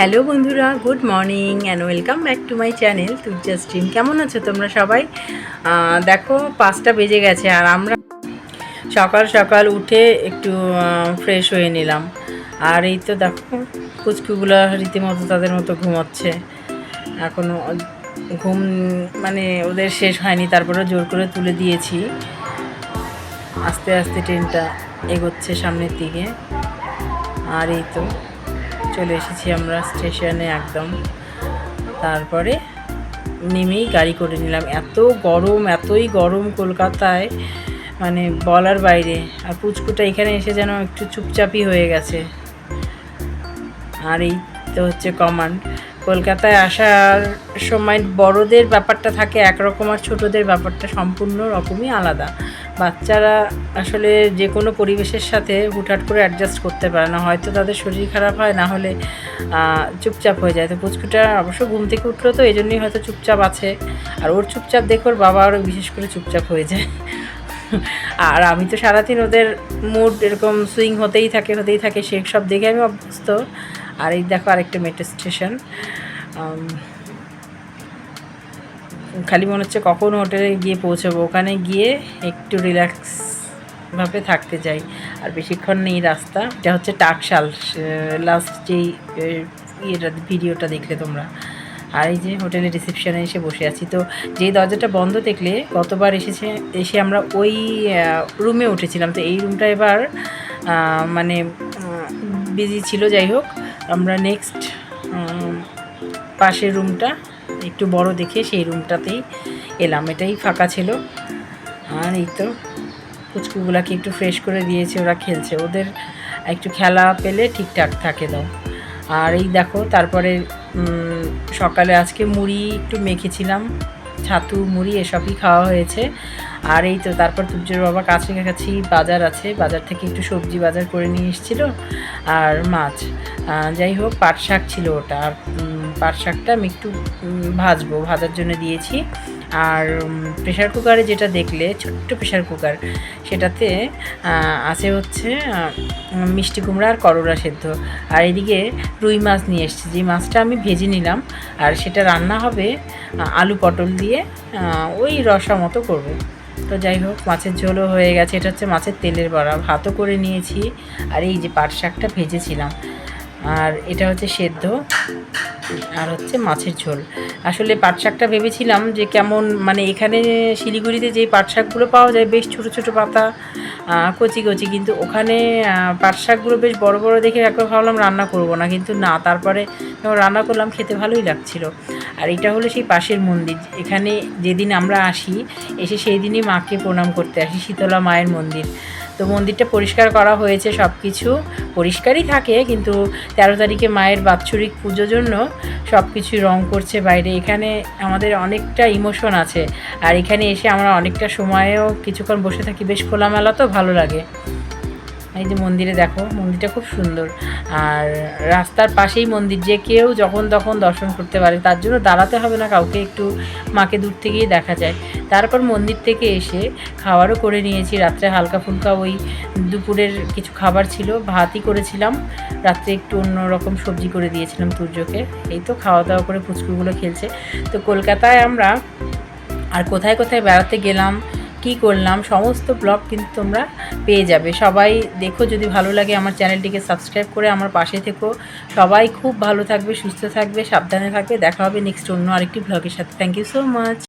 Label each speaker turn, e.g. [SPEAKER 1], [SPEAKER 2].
[SPEAKER 1] Hello বন্ধুরা, good morning and welcome back to my channel Turya stream. কেমন আছো তোমরা সবাই? দেখো, পাঁচটা বেজে গেছে আর আমরা সকাল সকাল উঠে একটু ফ্রেশ হয়ে নিলাম। আর এই তো দেখো কুচকুগুলো রীতিমতো তাদের মতো ঘুমাচ্ছে। এখনও ঘুম মানে ওদের শেষ হয়নি তারপরে জোর করে তুলে দিয়েছি। আস্তে আস্তে ট্রেনটা এগোচ্ছে সামনের দিকে। আর এই তো চলে এসেছি আমরা স্টেশনে একদম। তারপরে নেমেই গাড়ি করে নিলাম। এত গরম, এতই গরম কলকাতায় মানে বলার বাইরে। আর পুচকুটা এখানে এসে যেন একটু চুপচাপই হয়ে গেছে। আর এই তো হচ্ছে কমান্ড। কলকাতায় আসার সময় বড়দের ব্যাপারটা থাকে একরকম আর ছোটদের ব্যাপারটা সম্পূর্ণ রকমই আলাদা। বাচ্চারা আসলে যে কোনো পরিবেশের সাথে হুটহাট করে অ্যাডজাস্ট করতে পারে না। হয়তো তাদের শরীর খারাপ হয়, না হলে চুপচাপ হয়ে যায়। তো পুচকুটা অবশ্য ঘুম থেকে উঠল তো এই জন্যই হয়তো চুপচাপ আছে। আর ওর চুপচাপ দেখে ওর বাবা আরও বিশেষ করে চুপচাপ হয়ে যায়। আর আমি তো সারাদিন ওদের মুড এরকম সুইং হতেই থাকে হতেই থাকে সে সব দেখে আমি অভ্যস্ত। আর এই দেখো আরেকটা মেট্রো স্টেশন খালি মনে হচ্ছে কখন হোটেলে গিয়ে পৌঁছাবো। ওখানে গিয়ে একটু রিল্যাক্স ভাবে থাকতে চাই। আর বেশিক্ষণ নেই রাস্তা। এটা হচ্ছে টাকশাল। লাস্ট যেই ইয়েটা, ভিডিওটা দেখলে তোমরা। আর এই যে হোটেলের রিসেপশনে এসে বসে আছি। তো যেই দরজাটা বন্ধ দেখলে গতবার এসেছে, এসে আমরা ওই রুমে উঠেছিলাম। তো এই রুমটা এবার মানে বিজি ছিল। যাই হোক, আমরা নেক্সট পাশের রুমটা একটু বড় দেখে সেই রুমটাতেই এলাম। এটাই ফাঁকা ছিল। আর এই তো পুচকুগুলাকে একটু ফ্রেশ করে দিয়েছে, ওরা খেলছে। ওদের একটু খেলা পেলে ঠিকঠাক থাকে দাও আর এই দেখো, তারপরে সকালে আজকে মুড়ি একটু মেখেছিলাম। ছাতু, মুড়ি এসবই খাওয়া হয়েছে। আর এই তো তারপর তুর্যের বাবা কাছে কাছাকাছি বাজার আছে। বাজার থেকে একটু সবজি বাজার করে নিয়ে এসেছিল। আর মাছ। যাই হোক, পাট শাক ছিল ওটা। আর পাট শাকটা আমি একটু ভাজবো। ভাজার জন্য দিয়েছি। আর প্রেশার কুকারে যেটা দেখলে, ছোট্ট প্রেশার কুকার সেটাতে আছে হচ্ছে মিষ্টি কুমড়া আর করলা সেদ্ধ। আর এদিকে রুই মাছ নিয়ে এসেছি। যে মাছটা আমি ভেজে নিলাম, আর সেটা রান্না হবে আলু পটল দিয়ে ওই রসা মতো করব। তো যাই হোক, মাছের ঝোলও হয়ে গেছে। এটা হচ্ছে মাছের তেলের বড়া। ভাতও করে নিয়েছি। আর এই যে পাট শাকটা ভেজেছিলাম। আর এটা হচ্ছে সেদ্ধ, আর হচ্ছে মাছের ঝোল। আসলে পাট শাকটা ভেবেছিলাম যে কেমন মানে এখানে শিলিগুড়িতে যেই পাট শাকগুলো পাওয়া যায়, বেশ ছোটো ছোটো পাতা কচি কচি, কিন্তু ওখানে পাট শাকগুলো বেশ বড় বড় দেখে একবার ভাবলাম রান্না করব না, কিন্তু না, তারপরে রান্না করলাম খেতে ভালোই লাগছিল। আর এটা হলো সেই পাশের মন্দির, এখানে যেদিন আমরা আসি, এসে সেই দিনই মাকে প্রণাম করতে আসি, শীতলা মায়ের মন্দির। তো মন্দিরটা পরিষ্কার করা হয়েছে সব কিছু পরিষ্কারই থাকে, কিন্তু তেরো তারিখে মায়ের বাৎসরিক পুজোর জন্য সব কিছু রং করছে বাইরে। এখানে আমাদের অনেকটা ইমোশন আছে, আর এখানে এসে আমরা অনেকটা সময়েও কিছুক্ষণ বসে থাকি। বেশ খোলামেলা তো ভালো লাগে। এই যে মন্দিরে দেখো, মন্দিরটা খুব সুন্দর। আর রাস্তার পাশেই মন্দির, যে কেউ যখন তখন দর্শন করতে পারে, তার জন্য দাঁড়াতে হবে না, কাউকে একটু মাকে দূর থেকেই দেখা যায়। তারপর মন্দির থেকে এসে খাবারও করে নিয়েছি। রাত্রে হালকা ফুলকা ওই দুপুরের কিছু খাবার ছিল, ভাতই করেছিলাম। রাত্রে একটু অন্যরকম সবজি করে দিয়েছিলাম তুর্যকে এই তো খাওয়া দাওয়া করে পুচকুগুলো খেলছে। তো কলকাতায় আমরা আর কোথায় কোথায় বেড়াতে গেলাম, কি করলাম, সমস্ত ব্লগ কিন্তু তোমরা পেয়ে যাবে। সবাই দেখো, যদি ভালো লাগে আমার চ্যানেলটিকে সাবস্ক্রাইব করে আমার পাশে থেকো। সবাই খুব ভালো থাকবে, সুস্থ থাকবে, সাবধানে থাকবে। দেখা হবে নেক্সট অন্য আরেকটি ব্লগের সাথে। Thank you so much